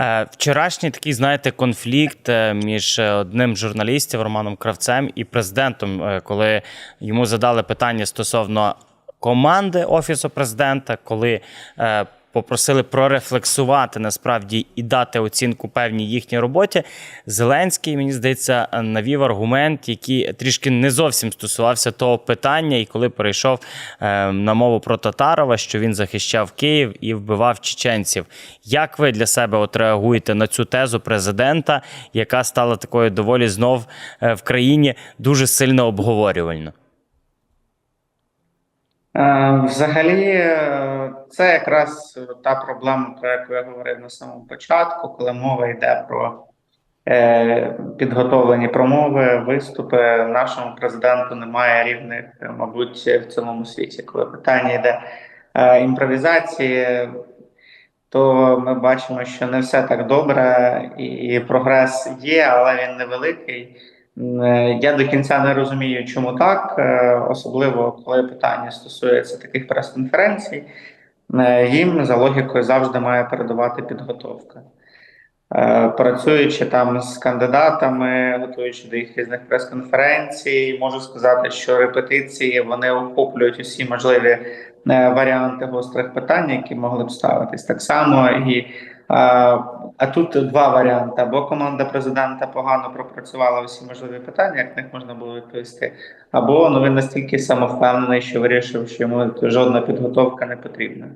Е, Вчорашній такий, знаєте, конфлікт е, між е, одним журналістів Романом Кравцем і президентом, коли йому задали питання стосовно команди Офісу президента, коли попросили прорефлексувати насправді і дати оцінку певній їхній роботі. Зеленський, мені здається, навів аргумент, який трішки не зовсім стосувався того питання, і коли перейшов е, на мову про Татарова, що він захищав Київ і вбивав чеченців. Як ви для себе от реагуєте на цю тезу президента, яка стала такою доволі знов е, в країні дуже сильно обговорювальною? Е, Взагалі, е, це якраз та проблема, про яку я говорив на самому початку, коли мова йде про е, підготовлені промови, виступи. Нашому президенту немає рівних, мабуть, в цілому світі. Коли питання йде імпровізації, то ми бачимо, що не все так добре, і прогрес є, але він невеликий. Е, Я до кінця не розумію, чому так, е, особливо коли питання стосується таких прес-конференцій. Е, Їм за логікою завжди має передавати підготовка. Працюючи там з кандидатами, готуючи до їх різних прес-конференцій, можу сказати, що репетиції вони охоплюють усі можливі варіанти гострих питань, які могли б ставитись. Так само і а, тут два варіанти: або команда президента погано пропрацювала всі можливі питання, як них можна було відповісти, або ну він настільки самовпевнений, що вирішив, що йому жодна підготовка не потрібна.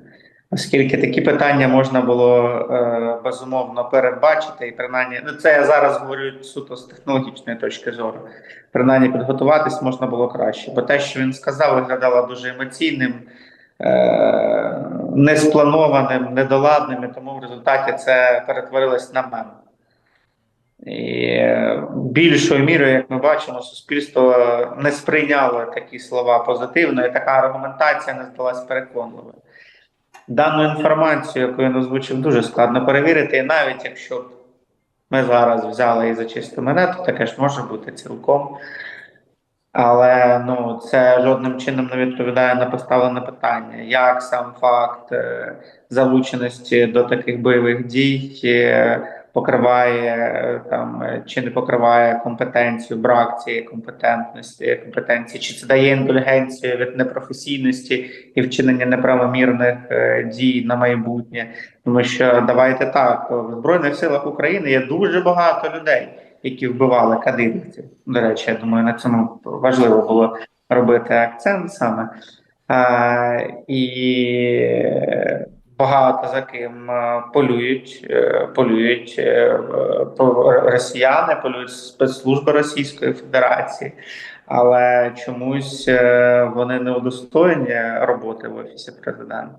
Оскільки такі питання можна було е, безумовно передбачити, і принаймні, ну це я зараз говорю суто з технологічної точки зору. Принаймні підготуватись можна було краще, бо те, що він сказав, виглядало дуже емоційним, е, неспланованим, недоладним, і тому в результаті це перетворилось на мем. І е, більшою мірою, як ми бачимо, суспільство не сприйняло такі слова позитивно, і така аргументація не здалась переконливою. Дану інформацію, яку він озвучив, дуже складно перевірити, і навіть якщо б ми зараз взяли і за чисту монету, таке ж може бути цілком. Але ну, це жодним чином не відповідає на поставлене питання, як сам факт е, залученості до таких бойових дій е, покриває е, там чи не покриває компетенцію, брак цієї компетентності, компетенції, чи це дає індульгенцію від непрофесійності і вчинення неправомірних дій на майбутнє. Тому що давайте так, в Збройних силах України є дуже багато людей, які вбивали кадирівців. До речі, я думаю, на цьому важливо було робити акцент саме. А, і багато за ким е, полюють, е, полюють е, росіяни, полюють спецслужби Російської Федерації. Але чомусь вони не удостоєні роботи в офісі президента.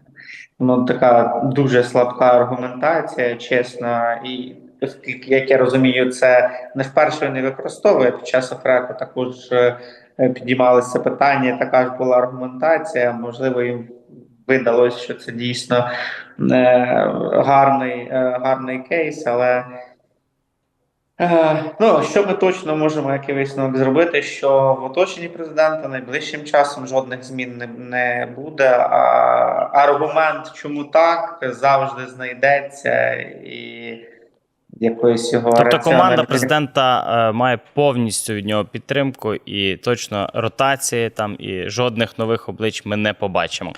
Ну така дуже слабка аргументація, чесно, і оскільки, як я розумію, це не вперше не використовує під час ОФРЕКу також е, підіймалося питання, така ж була аргументація. Можливо, їм видалось, що це дійсно е, гарний, е, гарний кейс, але. Ну, що ми точно можемо який висновок зробити, що в оточенні президента найближчим часом жодних змін не, не буде. А аргумент, чому так, завжди знайдеться і якоїсь його Тобто команда президента е, має повністю від нього підтримку, і точно ротації там і жодних нових облич ми не побачимо.